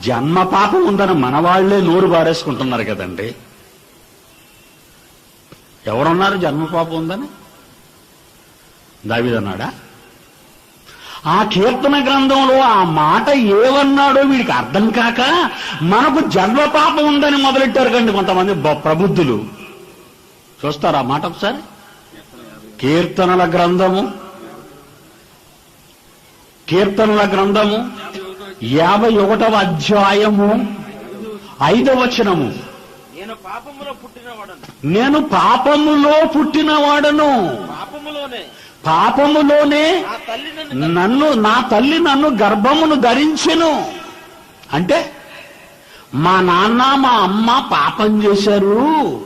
జన్మ పాపం ఉందని మనవాళ్ళే నోరు బారేసుకుంటున్నారు కదండి. ఎవరున్నారు జన్మ పాపం ఉందని? దావిదన్నాడా ఆ కీర్తన గ్రంథంలో ఆ మాట ఏమన్నాడో వీడికి అర్థం కాక మనకు జన్మ పాపం ఉందని మొదలెట్టారు కండి కొంతమంది ప్రబుద్ధులు. చూస్తారా ఆ మాట ఒకసారి? కీర్తనల గ్రంథము. కీర్తనల గ్రంథము. యాభై ఒకటవ అధ్యాయము ఐదవ వచనము నేను పాపములో పుట్టినవాడను. నేను పాపములో పుట్టినవాడను. పాపములోనే. పాపములోనే నన్ను నా తల్లి నన్ను గర్భమును ధరించెను. అంటే మా నాన్న మా అమ్మ పాపం చేశారు.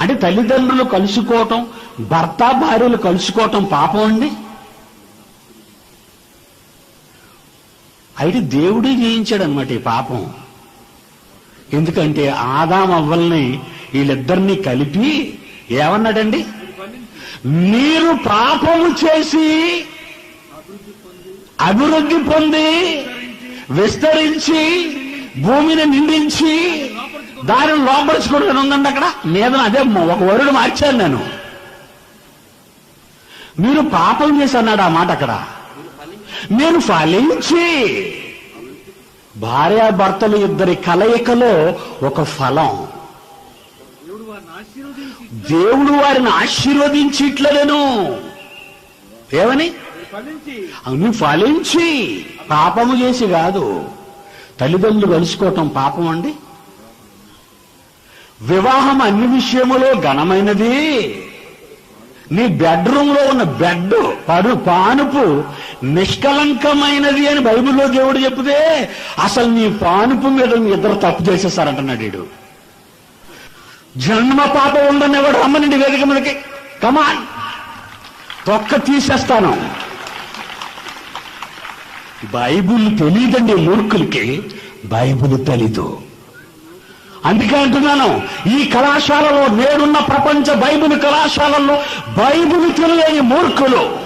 అంటే తల్లిదండ్రులు కలుసుకోవటం భర్త భార్యలు కలుసుకోవటం పాపం అండి? అయితే దేవుడే జయించాడు అనమాట ఈ పాపం. ఎందుకంటే ఆదాం అవ్వల్ని వీళ్ళిద్దరినీ కలిపి ఏమన్నాడండి? మీరు పాపము చేసి అభివృద్ధి పొంది విస్తరించి భూమిని నిండించి దానిని లోపరుచుకోవడం ఉందండి అక్కడ? మీద అదే ఒక వరుడు మార్చాను నేను. మీరు పాపం చేసి అన్నాడు ఆ మాట అక్కడ. నేను ఫలించి భార్యాభర్తలు ఇద్దరి కలయికలో ఒక ఫలం. దేవుడు వారిని ఆశీర్వదించి ఇట్లనేను ఏమని? ఫలించి. అవును ఫలించి. పాపము చేసి కాదు. తల్లిదండ్రులు కలుసుకోవటం పాపం అండి. వివాహం అన్ని విషయములో ఘనమైనది. నీ బెడ్రూమ్లో ఉన్న బెడ్ పడు పానుపు నిష్కలంకమైనది అని బైబిల్లో దేవుడు చెప్తే అసలు నీ పానుపు మీద మీ ఇద్దరు తప్పు చేసేసారంటున్నాడు వీడు. జన్మ పాపం ఉందని ఎవడు అమ్మని వేదిక మీదకి. కమాన్ తొక్క తీసేస్తాను. బైబుల్ తెలియదండి మూర్ఖులకి. బైబుల్ తెలీదు. అందుకే అంటున్నాను ఈ కళాశాలలో నేడున్న ప్రపంచ బైబిల్ కళాశాలల్లో బైబిల్ తెలియని మూర్ఖులు.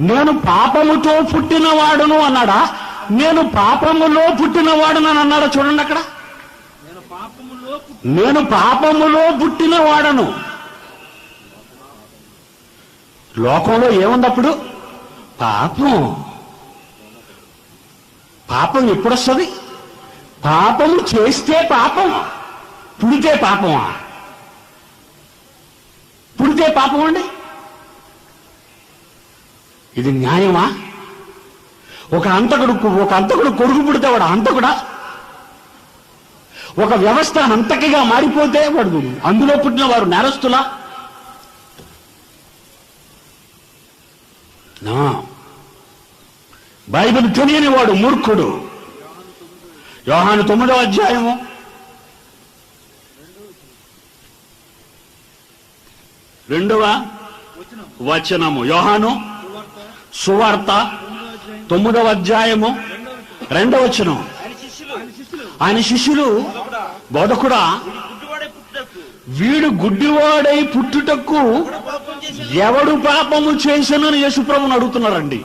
నేను పాపముతో పుట్టినవాడును అన్నాడా? నేను పాపములో పుట్టినవాడును అని అన్నాడా చూడండి అక్కడ. నేను పాపములో నేను పాపములో పుట్టినవాడను. లోకంలో ఏముంది అప్పుడు? పాపం. పాపం ఎప్పుడొస్తుంది? పాపము చేస్తే పాపం పుడితే పాపమా? పుడితే పాపం అండి? ఇది న్యాయమా? ఒక అంతకుడు ఒక అంతకుడు కొడుకు పుడితే వాడు అంతకుడా? ఒక వ్యవస్థ అంతకిగా మారిపోతే వాడు అందులో పుట్టిన వారు నేరస్తులా నా బైబిల్ తెలియని వాడు మూర్ఖుడు. యోహాను తొమ్మిదవ అధ్యాయము. రెండవ వచనము. యోహాను సువార్త తొమ్మిదవ అధ్యాయము. రెండవ వచనం. ఆయన శిష్యులు బోధకుడా వీడు గుడ్డివాడై పుట్టుటకు ఎవడు పాపము చేశానని యేసుప్రభుని అడుగుతున్నారండి.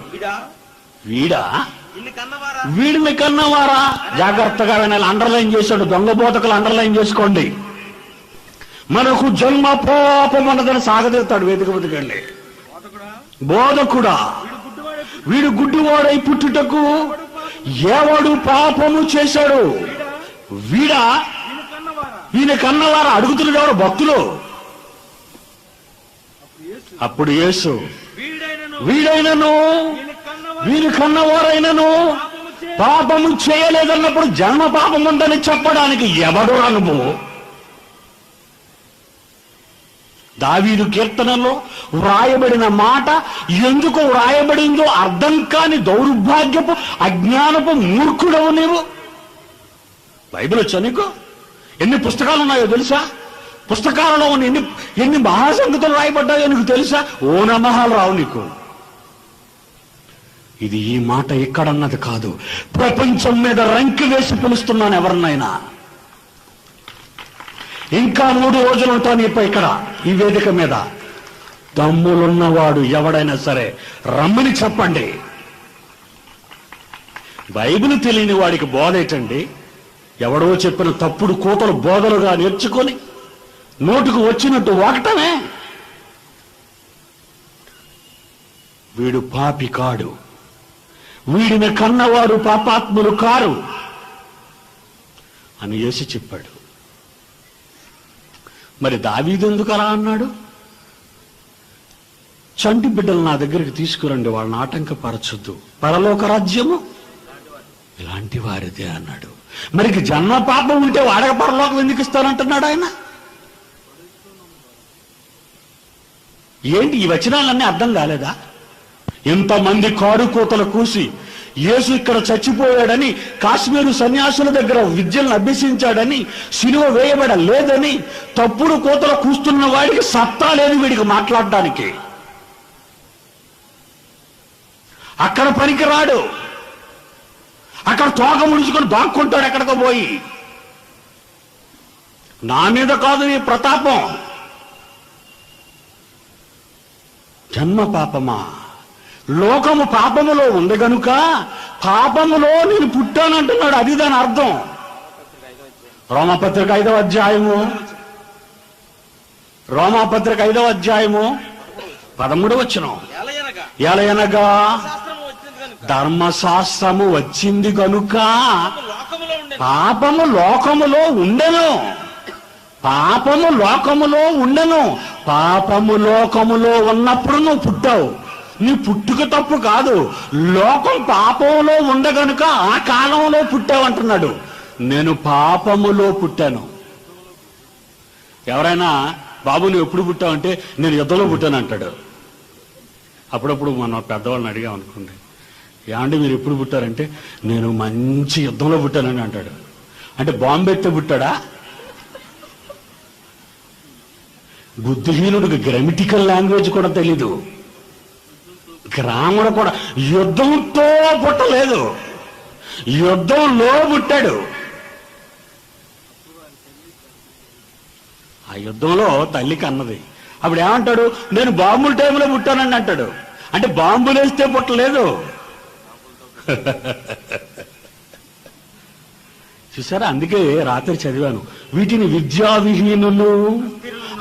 వీడా? వీడిని కన్నవారా? జాగ్రత్తగా వినాలి. అండర్లైన్ చేశాడు దొంగ బోధకులు అండర్లైన్ చేసుకోండి. మనకు జన్మ పాపం అన్నదని సాగదీస్తాడు వేదిక బతుకండి బోధకుడా వీడు గుడ్డివాడే పుట్టి వీడు గుడ్డివాడై పుట్టుటకు ఎవడు పాపము చేశాడు. వీడా? ఈయన కన్నవారా? అడుగుతున్నాడు ఎవరు? భక్తులు. అప్పుడు యేసు వీడైనను. వీరు కన్నవారైనను పాపము పాపము చేయలేదన్నప్పుడు జన్మ పాపం ఉందని చెప్పడానికి ఎవడు అనుభవం దావీదు కీర్తనలో వ్రాయబడిన మాట ఎందుకు వ్రాయబడిందో అర్థం కాని దౌర్భాగ్యపు అజ్ఞానపు మూర్ఖుడవు నీవు. బైబిల్ వచ్చా నీకు? ఎన్ని పుస్తకాలు ఉన్నాయో తెలుసా? పుస్తకాలలో ఉన్న ఎన్ని ఎన్ని మహాసంగతులు రాయబడ్డాయో నీకు తెలుసా? ఓ నమహాలు రావు నీకు. ఇది ఈ మాట ఎక్కడన్నది కాదు. ప్రపంచం మీద రంకి వేసి పిలుస్తున్నాను ఎవరినైనా. ఇంకా మూడు రోజులు ఉంటాను ఇప్పుడు ఇక్కడ ఈ వేదిక మీద. దమ్ములున్నవాడు ఎవడైనా సరే రమ్మని చెప్పండి. బైబిల్ తెలియని వాడికి బోధేటండి ఎవడో చెప్పిన తప్పుడు కూతలు బోధలుగా నేర్చుకొని నోటుకు వచ్చినట్టు వాడటమే వీడు పాపి కాడు. వీడిని కన్నవారు పాపాత్ములు కారు అని యేసు చెప్పాడు. మరి దావీదెందుకు అలా అన్నాడు? చంటి బిడ్డలు నా దగ్గరికి తీసుకురండి వాళ్ళని ఆటంకపరచొద్దు. పరలోక రాజ్యము ఇలాంటి వారిదే అన్నాడు. మరి జన్మ పాపం ఉంటే వాడక పరలోకం ఎందుకు ఇస్తానంటున్నాడు ఆయన? ఏంటి ఈ వచనాలన్నీ అర్థం కాలేదా? ఇంతమంది కారు కోతలు కూసి యేసు ఇక్కడ చచ్చిపోయాడని కాశ్మీరు సన్యాసుల దగ్గర విద్యలను అభ్యసించాడని సిలువ వేయబడ లేదని తప్పుడు కోతలు కూస్తున్న వాడికి సత్తా లేదు వీడికి మాట్లాడడానికి. అక్కడ పనికి రాడు అక్కడ తోక ముడుచుకొని దాక్కుంటాడు ఎక్కడికో పోయి. నా మీద కాదు నీ ప్రతాపం. జన్మ పాపమా? లోకము పాపములో ఉంది గనుక పాపములో నేను పుట్టానంటున్నాడు. అది దాని అర్థం. రోమపత్రిక ఐదవ అధ్యాయము. రోమాపత్రిక ఐదవ అధ్యాయము. పదమూడు వచ్చిన ఎలయనగా శాస్త్రము వచ్చింది కనుక ధర్మశాస్త్రము వచ్చింది కనుక పాపము లోకములో ఉండను. పాపము లోకములో ఉండను. పాపము లోకములో ఉన్నప్పుడు నువ్వు పుట్టావు. నీ పుట్టుక తప్పు కాదు. లోకం పాపంలో ఉండగనుక ఆ కాలంలో పుట్టావు అంటున్నాడు నేను పాపములో పుట్టాను. ఎవరైనా బాబు నువ్వు ఎప్పుడు పుట్టావంటే నేను యుద్ధంలో పుట్టాను అంటాడు అప్పుడప్పుడు మనం పెద్దవాళ్ళని అడిగాం అనుకోండి ఏమంటే మీరు ఎప్పుడు పుట్టారంటే నేను మంచి యుద్ధంలో పుట్టానని అంటాడు. అంటే బాంబు పుట్టాడా? బుద్ధిహీనుడికి గ్రామటికల్ లాంగ్వేజ్ కూడా తెలీదు. రాముడు కూడా యుద్ధంతో పుట్టలేదు. యుద్ధంలో పుట్టాడు. ఆ యుద్ధంలో తల్లికి అన్నది అప్పుడు ఏమంటాడు? నేను బాంబుల టైంలో పుట్టానని అంటాడు. అంటే బాంబులు వేస్తే పుట్టలేదు. చూసారా? అందుకే రాత్రి చదివాను. వీటిని విద్యావిహీనులు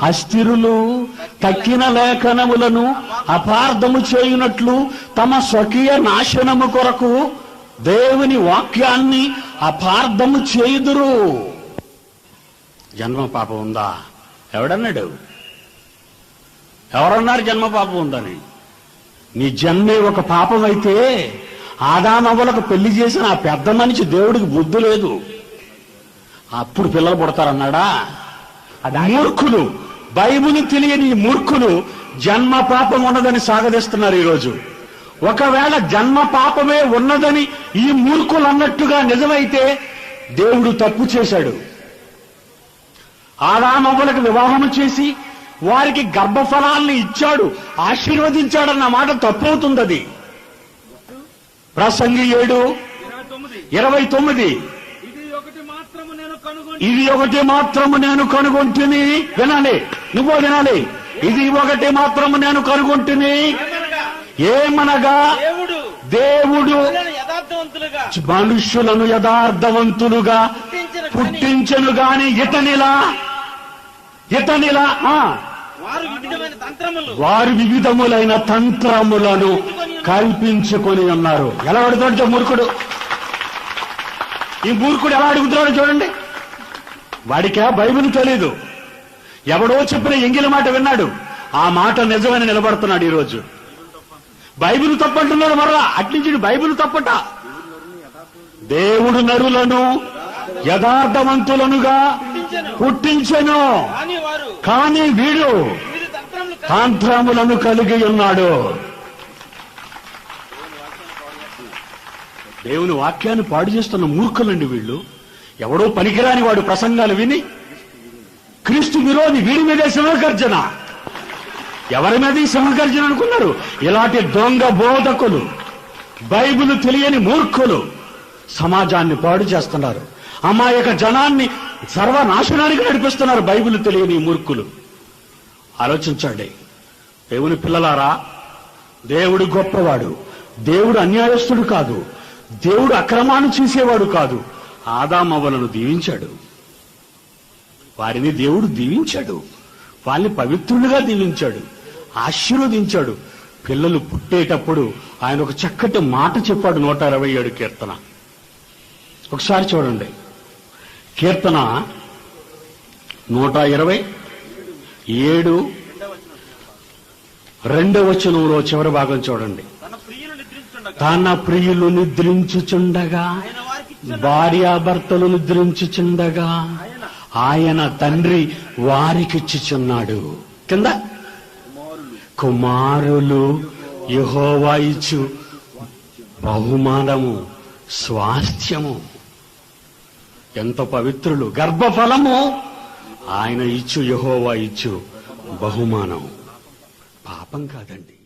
అస్థిరులు తక్కిన లేఖనములను అపార్థము చేయునట్లు తమ స్వకీయ నాశనము కొరకు దేవుని వాక్యాన్ని అపార్థము చేయుదురు. జన్మ పాపం ఉందా? ఎవడన్నాడు? ఎవరన్నారు జన్మ పాపం ఉందని? నీ జన్మే ఒక పాపం అయితే ఆదామవ్వలకు పెళ్ళి చేసిన ఆ పెద్ద మనిషి దేవుడికి బుద్ధి లేదు. అప్పుడు పిల్లలు పుడతారన్నాడా? అది మూర్ఖులు. బైబిల్ తెలియని మూర్ఖులు జన్మ పాపం ఉన్నదని సాగదీస్తున్నారు ఈరోజు. ఒకవేళ జన్మ పాపమే ఉన్నదని ఈ మూర్ఖులు అన్నట్టుగా నిజమైతే దేవుడు తప్పు చేశాడు. ఆదామవ్వలకు వివాహము చేసి వారికి గర్భఫలాల్ని ఇచ్చాడు ఆశీర్వదించాడన్న మాట తప్పవుతుంది అది ప్రసంగి ఏడు ఇరవై తొమ్మిది. ఇది ఒకటి మాత్రము నేను కనుగొంటుని. వినాలి. నువ్వు వినాలి. ఇది ఒకటి మాత్రము నేను కనుగొంటిని. ఏమనగా దేవుడు మనుష్యులను యథార్థవంతులుగా పుట్టించిన గాని ఇతనిలా ఇతనిలా వారు వివిధములైన తంత్రములను కల్పించుకొని ఉన్నారు. ఎలా అడుగుతాడు మూర్ఖుడు? ఈ మూర్ఖుడు ఎలా అడుగుతున్నాడు చూడండి. వాడికా బైబిల్ తెలీదు. ఎవడో చెప్పిన ఎంగిలి మాట విన్నాడు. ఆ మాట నిజమని నిలబడుతున్నాడు ఈరోజు. బైబిల్ తప్పంటున్నాడు మరలా. అట్నుంచి బైబిల్ తప్పట. దేవుడు నరులను యథార్థవంతులనుగా పుట్టించెను. కానీ వీడు తాంత్రములను కలిగి ఉన్నాడు. దేవుని వాక్యాన్ని పాడు చేస్తున్న మూర్ఖులండి వీళ్ళు. ఎవడో పనికిరాని వాడు ప్రసంగాలు విని క్రీస్తు విరోధి వీడి మీదే సింహగర్జన. ఎవరి మీద ఈ సింహగర్జన అనుకున్నారు? ఇలాంటి దొంగ బోధకులు బైబిల్ తెలియని మూర్ఖులు సమాజాన్ని పాడు చేస్తున్నారు. అమాయక జనాన్ని సర్వనాశనానికి నడిపిస్తున్నారు బైబిల్ తెలియని మూర్ఖులు. ఆలోచించండి. దేవుని పిల్లలారా దేవుడు గొప్పవాడు. దేవుడు అన్యాయస్తుడు కాదు. దేవుడు అక్రమాన్ని చూసేవాడు కాదు. ఆదామవలను దీవించాడు. వారిని దేవుడు దీవించాడు. వాళ్ళని పవిత్రులుగా దీవించాడు. ఆశీర్వదించాడు. పిల్లలు పుట్టేటప్పుడు ఆయన ఒక చక్కటి మాట చెప్పాడు నూట అరవై ఏడు కీర్తన. ఒకసారి చూడండి. కీర్తన నూట ఇరవై ఏడు రెండవ వచనంలో చివరి భాగం చూడండి. తన ప్రియులు నిద్రించుచుండగా భార్యాభర్తలు నిద్రించుచుండగా ఆయన తండ్రి వారికిచ్చుచున్నాడు. కింద? కుమారులు కుమారులు యహోవా ఇచ్చు బహుమానము స్వాస్థ్యము. ఎంత పవిత్రులు గర్భఫలము ఆయన ఇచ్చు యహోవా ఇచ్చు బహుమానం పాపం కాదండి.